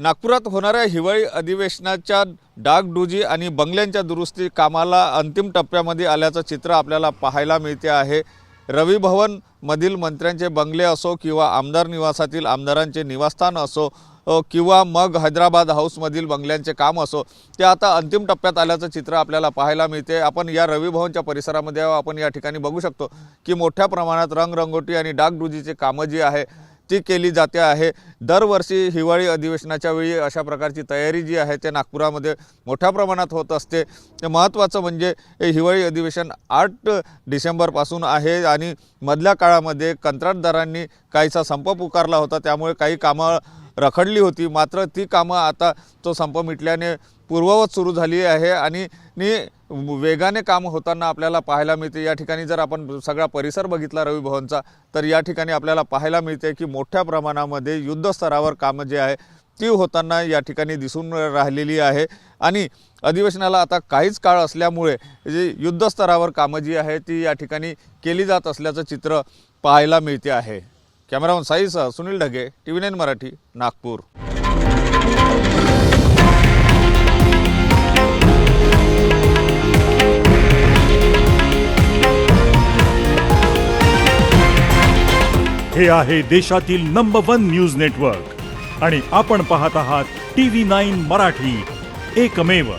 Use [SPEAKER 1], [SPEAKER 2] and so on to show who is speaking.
[SPEAKER 1] नागपुरात होणाऱ्या हिवाळी अधिवेशनाच्या डागडुजी आणि बंगल्यांच्या दुरुस्ती कामाला अंतिम टप्प्यामध्ये आल्याचं चित्र आपल्याला पाहायला मिळते आहे. रवी भवनमधील मंत्र्यांचे बंगले असो किंवा आमदार निवासातील आमदारांचे निवासस्थान असो किंवा मग हैदराबाद हाऊसमधील बंगल्यांचे काम असो ते आता अंतिम टप्प्यात आल्याचं चित्र आपल्याला पाहायला मिळते. आपण या रविभवनच्या परिसरामध्ये आपण या ठिकाणी बघू शकतो की मोठ्या प्रमाणात रंगरंगोटी आणि डागडुजीचे कामं जी आहे ती केली जाते आहे. दरवर्षी हिवाळी अधिवेशनाच्या वेळी अशा प्रकारची तयारी जी आहे ते नागपुरामध्ये मोठ्या प्रमाणात होत असते. ते महत्त्वाचं म्हणजे हे हिवाळी अधिवेशन आठ डिसेंबरपासून आहे आणि मधल्या काळामध्ये कंत्राटदारांनी काहीसा संप पुकारला होता. त्यामुळे काही कामं रखडली होती. मात्र ती कामं आता तो संप मिटल्याने पूर्ववत सुरू झाली आहे आणि वेगाने काम होताना आपल्याला पाहायला मिळते. या ठिकाणी जर आपण सगळा परिसर बघितला रवी भवनचा तर या ठिकाणी आपल्याला पाहायला मिळते की मोठ्या प्रमाणामध्ये युद्धस्तरावर कामं जे आहे ती होताना या ठिकाणी दिसून राहिलेली आहे. आणि अधिवेशनाला आता काहीच काळ असल्यामुळे जी युद्धस्तरावर कामं जी आहे ती या ठिकाणी केली जात असल्याचं चित्र पाहायला मिळते आहे. Cameraman साईसह Sunil Dhage T V nine Marathi Nagpur.
[SPEAKER 2] हे आहे देशातील नंबर वन न्यूज नेटवर्क आणि आपण पाहत आहात टी व्ही नाईन मराठी. एकमेव.